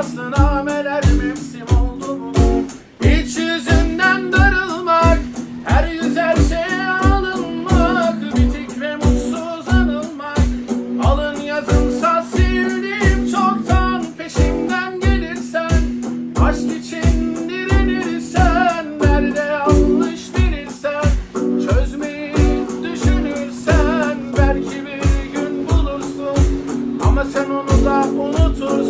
nameler mevsim oldu mu? İç yüzünden darılmak, her yüz her şeye alınmak, bitik ve mutsuz anılmak. Alın yazımsa sevdiğim çoktan peşimden gelirsen, aşk için direnirsen, nerede yanlış dirilsen, çözmeyi düşünürsen, belki bir gün bulursun. Ama sen onu da unutursun.